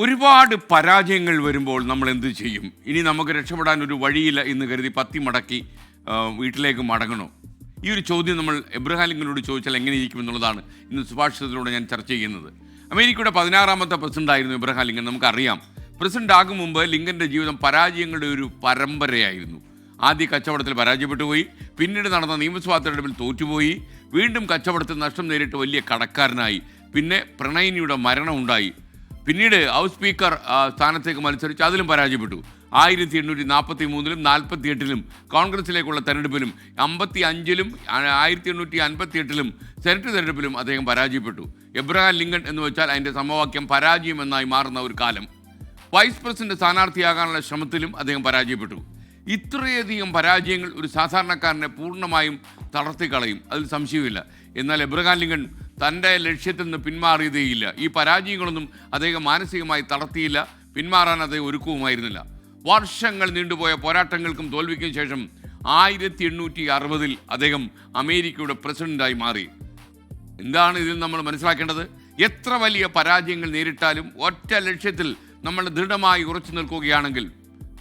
ഒരുപാട് പരാജയങ്ങൾ വരുമ്പോൾ നമ്മൾ എന്ത് ചെയ്യും? ഇനി നമുക്ക് രക്ഷപ്പെടാൻ ഒരു വഴിയില്ല എന്ന് കരുതി പത്തി മടക്കി വീട്ടിലേക്ക് മടങ്ങണോ? ഈ ഒരു ചോദ്യം നമ്മൾ എബ്രഹാം ലിങ്കനോട് ചോദിച്ചാൽ എങ്ങനെ ഇരിക്കും എന്നുള്ളതാണ് ഇന്ന് സുഭാഷിതത്തിലൂടെ ഞാൻ ചർച്ച ചെയ്യുന്നത്. അമേരിക്കയുടെ പതിനാറാമത്തെ പ്രസിഡന്റ് ആയിരുന്നു എബ്രഹാം ലിങ്കൻ നമുക്കറിയാം പ്രസിഡന്റ് ആകും മുമ്പ് ലിങ്കന്റെ ജീവിതം പരാജയങ്ങളുടെ ഒരു പരമ്പരയായിരുന്നു. ആദ്യ കച്ചവടത്തിൽ പരാജയപ്പെട്ടു പോയി പിന്നീട് നടന്ന നിയമസഭാ തെരഞ്ഞെടുപ്പിൽ തോറ്റുപോയി വീണ്ടും കച്ചവടത്തിൽ നഷ്ടം നേരിട്ട് വലിയ കടക്കാരനായി പിന്നെ പ്രണയിനിയുടെ മരണം ഉണ്ടായി പിന്നീട് ഹൗസ് സ്പീക്കർ സ്ഥാനത്തേക്ക് മത്സരിച്ച് അതിലും പരാജയപ്പെട്ടു. ആയിരത്തി എണ്ണൂറ്റി നാൽപ്പത്തി മൂന്നിലും നാൽപ്പത്തി എട്ടിലും കോൺഗ്രസിലേക്കുള്ള തെരഞ്ഞെടുപ്പിലും അമ്പത്തി അഞ്ചിലും ആയിരത്തി എണ്ണൂറ്റി അൻപത്തി എട്ടിലും സെനറ്റ് തെരഞ്ഞെടുപ്പിലും അദ്ദേഹം പരാജയപ്പെട്ടു. എബ്രഹാം ലിങ്കൺ എന്ന് വെച്ചാൽ അതിന്റെ സമവാക്യം പരാജയം എന്നായി മാറുന്ന ഒരു കാലം. വൈസ് പ്രസിഡന്റ് സ്ഥാനാർത്ഥിയാകാനുള്ള ശ്രമത്തിലും അദ്ദേഹം പരാജയപ്പെട്ടു. ഇത്രയധികം പരാജയങ്ങൾ ഒരു സാധാരണക്കാരനെ പൂർണമായും തളർത്തിക്കളയും. അതിൽ സംശയമില്ല എന്നാൽ എബ്രഹാം ലിങ്കൺ തന്റെ ലക്ഷ്യത്തിൽ നിന്ന് പിന്മാറിയതേയില്ല. ഈ പരാജയങ്ങളൊന്നും അദ്ദേഹം മാനസികമായി തളർത്തിയില്ല. പിന്മാറാൻ അദ്ദേഹം ഒരുക്കവുമായിരുന്നില്ല. വർഷങ്ങൾ നീണ്ടുപോയ പോരാട്ടങ്ങൾക്കും തോൽവിക്കും ശേഷം ആയിരത്തി എണ്ണൂറ്റി അറുപതിൽ അദ്ദേഹം അമേരിക്കയുടെ പ്രസിഡന്റായി മാറി. എന്താണ് ഇതിൽ നമ്മൾ മനസ്സിലാക്കേണ്ടത്? എത്ര വലിയ പരാജയങ്ങൾ നേരിട്ടാലും ഒറ്റ ലക്ഷ്യത്തിൽ നമ്മൾ ദൃഢമായി ഉറച്ചു നിൽക്കുകയാണെങ്കിൽ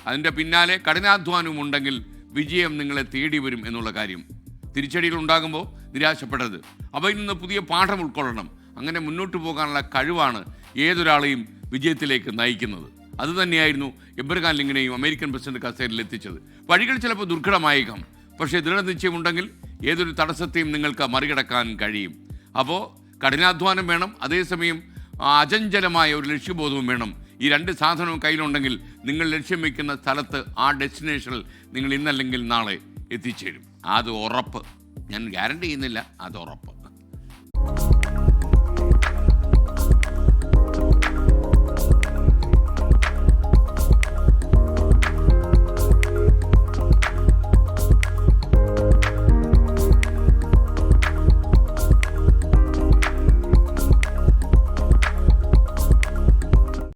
അതിന്റെ പിന്നാലെ കഠിനാധ്വാനവും ഉണ്ടെങ്കിൽ വിജയം നിങ്ങളെ തേടി വരും എന്നുള്ള കാര്യം. തിരിച്ചടികൾ ഉണ്ടാകുമ്പോൾ നിരാശപ്പെടരുത്. അവയിൽ നിന്ന് പുതിയ പാഠം ഉൾക്കൊള്ളണം. അങ്ങനെ മുന്നോട്ട് പോകാനുള്ള കഴിവാണ് ഏതൊരാളെയും വിജയത്തിലേക്ക് നയിക്കുന്നത്. അതുതന്നെയായിരുന്നു എബ്രഹാം ലിങ്കനെയും അമേരിക്കൻ പ്രസിഡന്റ് കസേരയിൽ എത്തിച്ചത്. വഴികൾ ചിലപ്പോൾ ദുർഘടമായേക്കാം. പക്ഷേ ദൃഢനിശ്ചയമുണ്ടെങ്കിൽ ഏതൊരു തടസ്സത്തെയും നിങ്ങൾക്ക് മറികടക്കാൻ കഴിയും. അപ്പോൾ കഠിനാധ്വാനം വേണം. അതേസമയം അചഞ്ചലമായ ഒരു ലക്ഷ്യബോധവും വേണം. ഈ രണ്ട് സാധനവും കയ്യിലുണ്ടെങ്കിൽ നിങ്ങൾ ലക്ഷ്യം വയ്ക്കുന്ന സ്ഥലത്ത് ആ ഡെസ്റ്റിനേഷനിൽ നിങ്ങൾ ഇന്നല്ലെങ്കിൽ നാളെ എത്തിച്ചേരും. അത് ഉറപ്പ്. ഞാൻ ഗ്യാരണ്ടി ചെയ്യുന്നില്ല അത് ഉറപ്പ്.